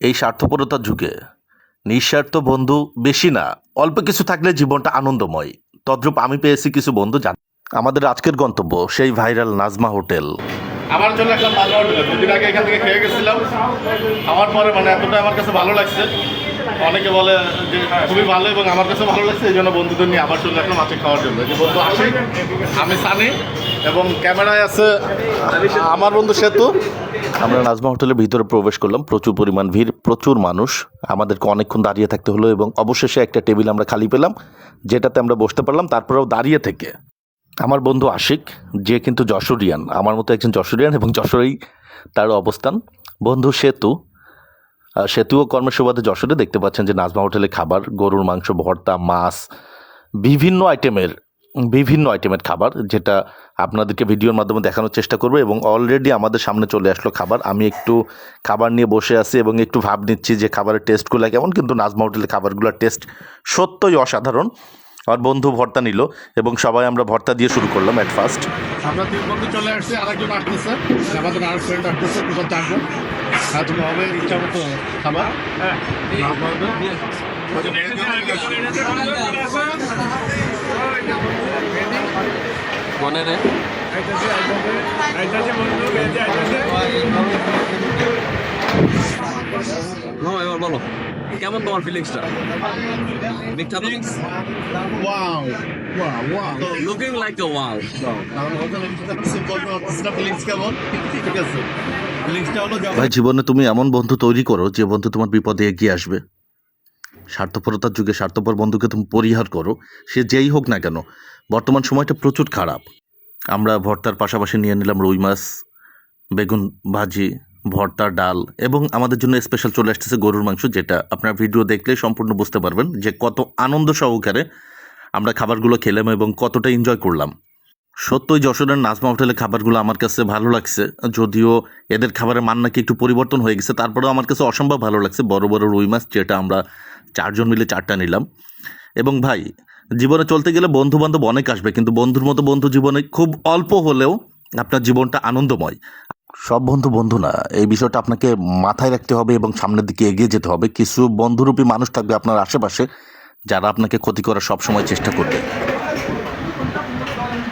এই স্বার্থপরতার যুগে। নিঃস্বার্থ বন্ধু বেশি না, অল্প কিছু থাকলে জীবনটা আনন্দময়। তদ্রূপ আমি পেয়েছি কিছু বন্ধু জান আমাদের আজকের গন্তব্য, সেই ভাইরাল নাজমা হোটেল। আমার জন্য একটা ভালো হোটেলে দুদিন আগে এখান থেকে খেয়ে গেছিলাম। খাওয়ার পরে মানে এতটা আমার কাছে ভালো লাগছে। অনেকে বলে যে খুবই ভালো এবং আমার কাছে ভালো লাগছে, এই জন্য বন্ধুদের নিয়ে আবার চলে আসলাম আজকে খাওয়ার জন্য। যে বন্ধু আসি আমি সানি এবং ক্যামেরায় আছে আমার বন্ধু সেতু। আমরা নাজমা হোটেলের ভিতরে প্রবেশ করলাম। প্রচুর পরিমাণ ভিড়, প্রচুর মানুষ। আমাদেরকে অনেকক্ষণ দাঁড়িয়ে থাকতে হলো এবং অবশেষে একটা টেবিল আমরা খালি পেলাম, যেটাতে আমরা বসতে পারলাম, তারপরেও দাঁড়িয়ে থেকে। আমার বন্ধু আশিক, যে কিন্তু যশোরিয়ান, আমার মতো একজন যশোরিয়ান এবং যশোরেই তার অবস্থান। বন্ধু সেতু সেতু ও কর্মের সুবাদে যশোরে দেখতে পাচ্ছেন যে নাজমা হোটেলে খাবার, গরুর মাংস, ভর্তা, মাছ, বিভিন্ন আইটেমের বিভিন্ন আইটেমের খাবার যেটা আপনাদেরকে ভিডিওর মাধ্যমে দেখানোর চেষ্টা করব এবং অলরেডি আমাদের সামনে চলে আসলো খাবার। আমি একটু খাবার নিয়ে বসে আছি এবং একটু ভাব নিচ্ছি যে খাবারের টেস্টগুলো কেমন কিন্তু নাজমা হোটেলের খাবারগুলোর টেস্ট সত্যই অসাধারণ। আমার বন্ধু ভর্তা নিল এবং সবাই আমরা ভর্তা দিয়ে শুরু করলাম অ্যাট ফার্স্ট আমরা তিন বন্ধু চলে আসছি আরেকজন আসতেছে আমাদের আর ফ্রেন্ড আসতেছে টোটাল চারজন। আর তুমি হবে ইচ্ছা মতো খাবার মনে রে এবার বলো। কেমন তোমার ফিলিংসটা বিখ্যাত wow wow wow looking like a wow feelings কেমন? ঠিক আছে। ভাই জীবনে তুমি এমন বন্ধু তৈরি করো যে বন্ধু তোমার বিপদে এগিয়ে আসবে। স্বার্থপরতার যুগে স্বার্থপর বন্ধুকে তুমি পরিহার করো, সে যেই হোক না কেন, বর্তমান সময়টা প্রচুর খারাপ। আমরা ভর্তার পাশাপাশি নিয়ে নিলাম রুই মাছ, বেগুন ভাজি, ভর্তা, ডাল এবং আমাদের জন্য স্পেশাল চলে আসতেছে গরুর মাংস, যেটা আপনার ভিডিও দেখলে সম্পূর্ণ বুঝতে পারবেন যে কত আনন্দ সহকারে আমরা খাবারগুলো খেলাম এবং কতটা এনজয় করলাম। সত্যই যশোরের নাজমা হোটেলের খাবারগুলো আমার কাছে ভালো লাগছে, যদিও এদের খাবারের মান নাকি একটু পরিবর্তন হয়ে গেছে, তারপরেও আমার কাছে অসম্ভব ভালো লাগছে বড় বড় রুই মাছ, যেটা আমরা চারজন মিলে চারটা নিলাম এবং ভাই জীবনে চলতে গেলে বন্ধু বান্ধব অনেক আসবে কিন্তু বন্ধুর মতো বন্ধু জীবনে খুব অল্প হলেও আপনার জীবনটা আনন্দময় সব বন্ধু বন্ধু না এই বিষয়টা আপনাকে মাথায় রাখতে হবে এবং সামনের দিকে এগিয়ে যেতে হবে কিছু বন্ধুরূপী মানুষ থাকবে আপনার আশেপাশে যারা আপনাকে ক্ষতি করার সবসময় চেষ্টা করবে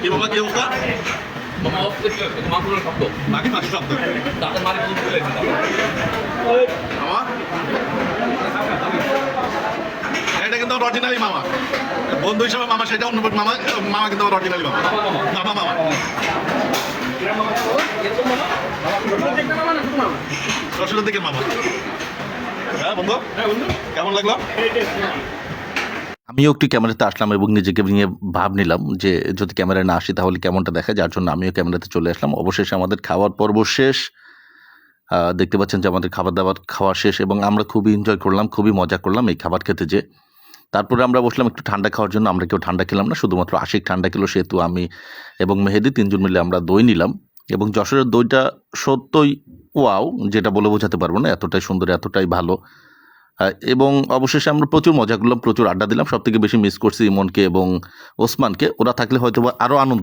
কি অরিজিনালি মামা। বন্ধু হিসেবে মামা সেটা অন্য মামা মামা কিন্তু অরিজিনালি মামা মামা মামা। রসুলের দিকে মামা। হ্যাঁ বন্ধু? কেমন লাগল? আমিও একটু ক্যামেরাতে আসলাম এবং নিজেকে নিয়ে ভাব নিলাম যে যদি ক্যামেরায় না আসি তাহলে কেমনটা দেখা যার জন্য আমিও ক্যামেরাতে চলে আসলাম। অবশেষে আমাদের খাওয়ার পর্ব শেষ। দেখতে পাচ্ছেন যে আমাদের খাবার দাবার খাওয়া শেষ এবং আমরা খুবই এনজয় করলাম, খুবই মজা করলাম এই খাবার খেতে যে। তারপরে আমরা বসলাম একটু ঠান্ডা খাওয়ার জন্য। আমরা কেউ ঠান্ডা খেলাম না, শুধুমাত্র আশিক ঠান্ডা খেলো সেহেতু আমি এবং মেহেদি, তিনজন মিলে আমরা দই নিলাম এবং যশোরের দইটা সত্যই ওয়াও, যেটা বলে বোঝাতে পারব না, এতটাই সুন্দর, এতটাই ভালো। এবং অবশেষে আমরা প্রচুর মজা করলাম, প্রচুর আড্ডা দিলাম সব থেকে বেশি মিস করছি ইমনকে এবং ওসমানকে। ওরা থাকলে হয়তো আরও আনন্দ